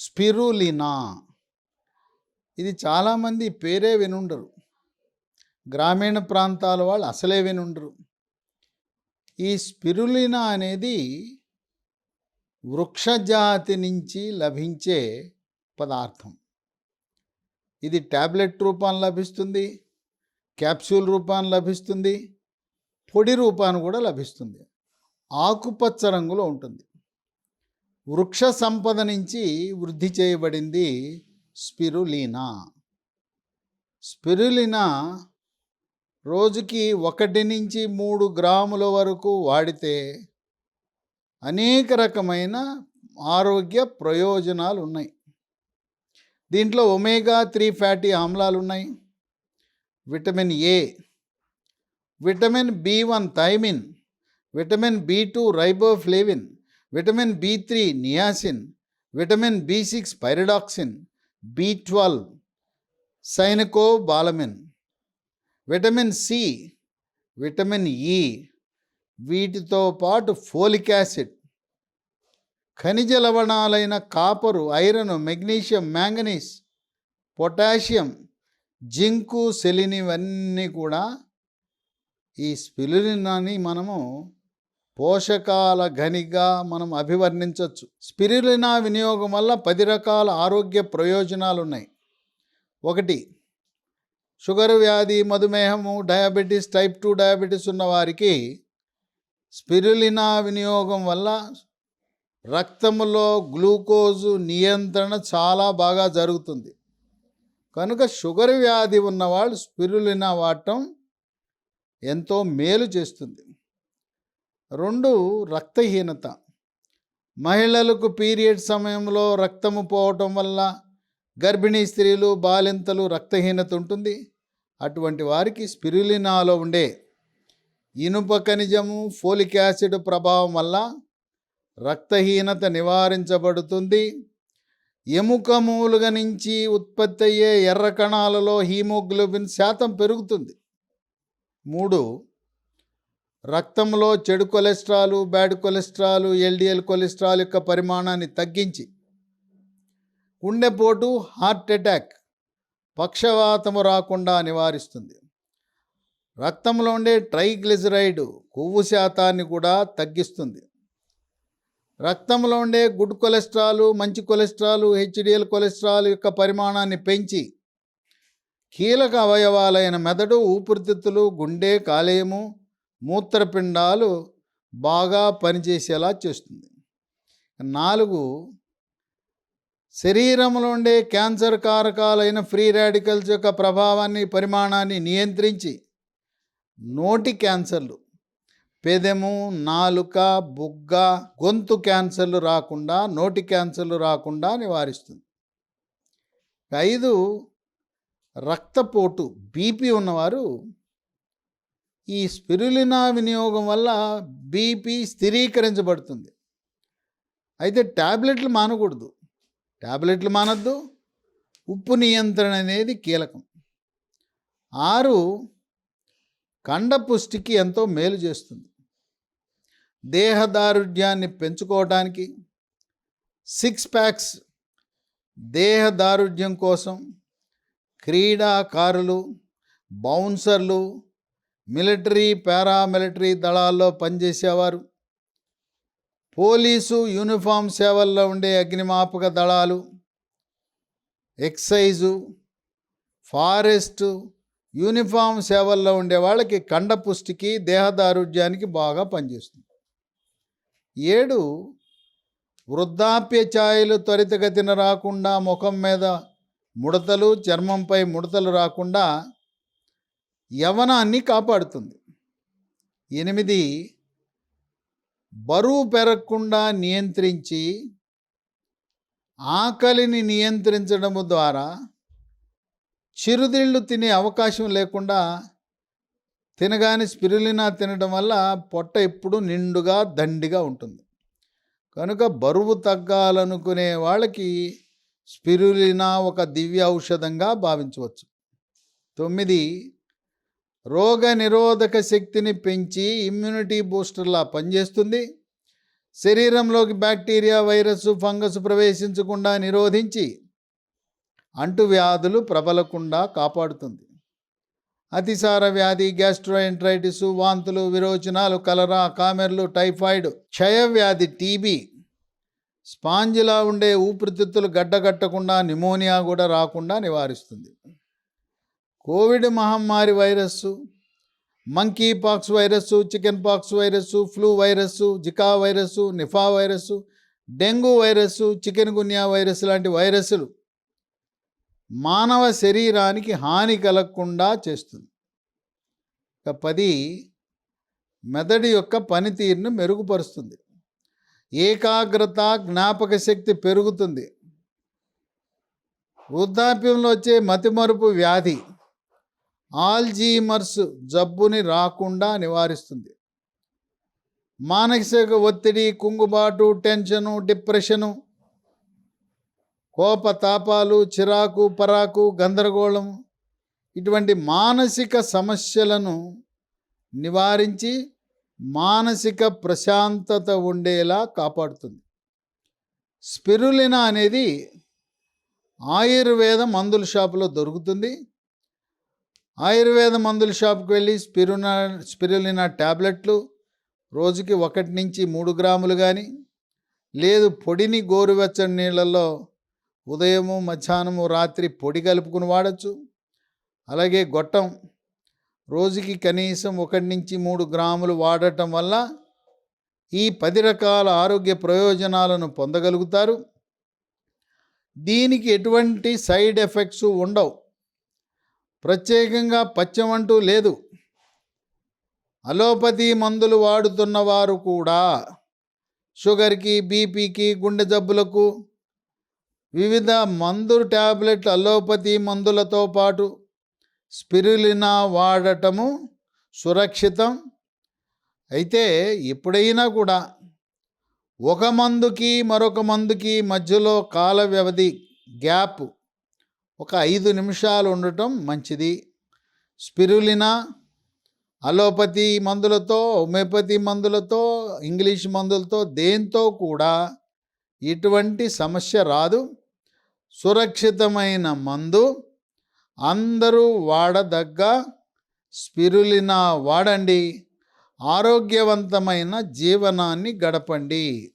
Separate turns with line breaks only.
Spirulina. ఇది చాలామంది పేరే వినుండరు. గ్రామీణ ప్రాంతాల వాళ్ళు అసలే వినుండరు. ఈ స్పిరులినా అనేది వృక్షజాతి నుంచి లభించే పదార్థం. ఇది ట్యాబ్లెట్ రూపాన్ని లభిస్తుంది క్యాప్సూల్ రూపాన్ని లభిస్తుంది పొడి రూపాన్ని కూడా లభిస్తుంది. ఆకుపచ్చ రంగులో ఉంటుంది. వృక్ష సంపద నుంచి వృద్ధి చేయబడింది స్పిరులీనా. స్పిరులినా రోజుకి ఒకటి నుంచి మూడు గ్రాముల వరకు వాడితే అనేక రకమైన ఆరోగ్య ప్రయోజనాలు ఉన్నాయి. దీంట్లో ఒమేగా త్రీ ఫ్యాటీ ఆమ్లాలు ఉన్నాయి. Vitamin A vitamin B one thiamine vitamin B two riboflavin vitamin B three niacin vitamin B six pyridoxine B twelve cyanocobalamin vitamin C vitamin E వీటితో పాటు ఫోలిక్ యాసిడ్ ఖనిజ లవణాలైన copper iron magnesium manganese potassium zinc selenium ఇవన్నీ కూడా ఈ స్పిరులినాని మనము పోషకాల ఘనిగా మనం అభివర్ణించవచ్చు spirulina వినియోగం వల్ల పది రకాల ఆరోగ్య ప్రయోజనాలు ఉన్నాయి ఒకటి షుగర్ వ్యాధి మధుమేహము డయాబెటీస్ టైప్ టూ డయాబెటీస్ ఉన్నవారికి స్పిరులినా వినియోగం వల్ల రక్తంలో గ్లూకోజు నియంత్రణ చాలా బాగా జరుగుతుంది. కనుక షుగర్ వ్యాధి ఉన్నవాళ్ళు స్పిరులినా వాడటం ఎంతో మేలు చేస్తుంది. రెండు రక్తహీనత. మహిళలకు పీరియడ్ సమయంలో రక్తము పోవటం వల్ల గర్భిణీ స్త్రీలు బాలింతలు రక్తహీనత ఉంటుంది. అటువంటి వారికి స్పిరులినాలో ఉండే ఇనుప ఖనిజము ఫోలిక్ యాసిడ్ ప్రభావం వల్ల రక్తహీనత నివారించబడుతుంది. ఎముక మూలుగ నుంచి ఉత్పత్తి అయ్యే ఎర్ర కణాలలో హీమోగ్లోబిన్ శాతం పెరుగుతుంది. మూడు రక్తంలో చెడు cholesterol bad cholesterol LDL cholesterol యొక్క పరిమాణాన్ని తగ్గించి గుండెపోటు హార్ట్ అటాక్ పక్షవాతము రాకుండా నివారిస్తుంది. రక్తంలో ఉండే ట్రైగ్లిజరైడ్ కొవ్వు శాతాన్ని కూడా తగ్గిస్తుంది. రక్తంలో ఉండే గుడ్ కొలెస్ట్రాల్ మంచి కొలెస్ట్రాల్ హెచ్డిఎల్ కొలెస్ట్రాల్ యొక్క పరిమాణాన్ని పెంచి కీలక అవయవాలైన మెదడు ఊపిరితిత్తులు గుండె కాలేయము మూత్రపిండాలు బాగా పనిచేసేలా చేస్తుంది. నాలుగు శరీరంలో ఉండే క్యాన్సర్ కారకాలైన ఫ్రీ రాడికల్స్ యొక్క ప్రభావాన్ని పరిమాణాన్ని నియంత్రించి నోటి క్యాన్సర్లు పెదము నాలుక బుగ్గ గొంతు క్యాన్సర్లు రాకుండా నోటి క్యాన్సర్లు రాకుండా నివారిస్తుంది. ఐదు రక్తపోటు బీపీ ఉన్నవారు ఈ స్పిరులినా వినియోగం వల్ల బీపీ స్థిరీకరించబడుతుంది. అయితే ట్యాబ్లెట్లు మానకూడదు. ట్యాబ్లెట్లు మానద్దు. ఉప్పు నియంత్రణ అనేది కీలకం. ఆరు కండ పుష్టికి ఎంతో మేలు చేస్తుంది. దేహదారుఢ్యాన్ని పెంచుకోవడానికి సిక్స్ ప్యాక్స్ దేహదారుఢ్యం కోసం క్రీడాకారులు బౌన్సర్లు మిలిటరీ పారామిలిటరీ దళాల్లో పనిచేసేవారు. పోలీసు యూనిఫామ్ సేవల్లో ఉండే అగ్నిమాపక దళాలు ఎక్సైజు ఫారెస్టు యూనిఫామ్ సేవల్లో ఉండే వాళ్ళకి కండపుష్టికి దేహదారుఢ్యానికి బాగా పనిచేస్తుంది. ఏడు వృద్ధాప్య ఛాయలు త్వరితగతిన రాకుండా ముఖం మీద ముడతలు చర్మంపై ముడతలు రాకుండా యవనాన్ని కాపాడుతుంది. ఎనిమిది బరువు పెరగకుండా నియంత్రించి ఆకలిని నియంత్రించడము ద్వారా చిరుదిళ్ళు తినే అవకాశం లేకుండా తినగానే స్పిరులినా తినడం వల్ల పొట్ట ఎప్పుడు నిండుగా దండిగా ఉంటుంది. కనుక బరువు తగ్గాలనుకునే వాళ్ళకి స్పిరులినా ఒక దివ్య ఔషధంగా భావించవచ్చు. తొమ్మిది రోగ నిరోధక శక్తిని పెంచి ఇమ్యూనిటీ బూస్టర్లా పనిచేస్తుంది. శరీరంలోకి బ్యాక్టీరియా వైరస్ ఫంగస్ ప్రవేశించకుండా నిరోధించి అంటువ్యాధులు ప్రబలకుండా కాపాడుతుంది. అతిసార వ్యాధి గ్యాస్ట్రోఎంట్రైటిస్ వాంతులు విరోచనాలు కలరా కామెర్లు టైఫాయిడ్ క్షయవ్యాధి టీబీ స్పాంజిలా ఉండే ఊపిరితిత్తులు గడ్డగట్టకుండా నిమోనియా కూడా రాకుండా నివారిస్తుంది. కోవిడ్ మహమ్మారి virus monkeypox virus chickenpox virus flu virus Zika virus Nipah virus dengue virus chikungunya virus లాంటి వైరస్లు మానవ శరీరానికి హాని కలగకుండా చేస్తుంది. ఇక పది మెదడు యొక్క పనితీరును మెరుగుపరుస్తుంది. ఏకాగ్రత జ్ఞాపక శక్తి పెరుగుతుంది. వృద్ధాప్యంలో వచ్చే మతిమరుపు వ్యాధి ఆల్జీమర్స్ జబ్బుని రాకుండా నివారిస్తుంది. మానసిక ఒత్తిడి కుంగుబాటు టెన్షను డిప్రెషను కోపతాపాలు చిరాకు పరాకు గందరగోళం ఇటువంటి మానసిక సమస్యలను నివారించి మానసిక ప్రశాంతత ఉండేలా కాపాడుతుంది. స్పిరులినా అనేది ఆయుర్వేద మందుల షాపులో దొరుకుతుంది. ఆయుర్వేద మందుల షాప్కి వెళ్ళి స్పిరునా స్పిరులినా ట్యాబ్లెట్లు రోజుకి ఒకటి నుంచి మూడు గ్రాములు కానీ లేదు పొడిని గోరువెచ్చని నీళ్ళల్లో ఉదయము మధ్యాహ్నము రాత్రి పొడి కలుపుకుని వాడచ్చు. అలాగే గొట్టం రోజుకి కనీసం ఒకటి నుంచి మూడు గ్రాములు వాడటం వల్ల ఈ పది రకాల ఆరోగ్య ప్రయోజనాలను పొందగలుగుతారు. దీనికి ఎటువంటి సైడ్ ఎఫెక్ట్స్ ఉండవు. ప్రత్యేకంగా పచ్చం అంటూ లేదు. అలోపతి మందులు వాడుతున్న వారు కూడా షుగర్కి బీపీకి గుండె జబ్బులకు వివిధ మందు ట్యాబ్లెట్ అలోపతి మందులతో పాటు స్పిరులినా వాడటము సురక్షితం. అయితే ఎప్పుడైనా కూడా ఒక మందుకి మరొక మందుకి మధ్యలో కాల వ్యవధి గ్యాప్ ఒక ఐదు నిమిషాలు ఉండటం మంచిది. స్పిరులినా అలోపతి మందులతో హోమియోపతి మందులతో ఇంగ్లీష్ మందులతో దేంతో కూడా ఇటువంటి సమస్య రాదు. సురక్షితమైన మందు అందరూ వాడదగ్గ స్పిరులినా వాడండి. ఆరోగ్యవంతమైన జీవనాన్ని గడపండి.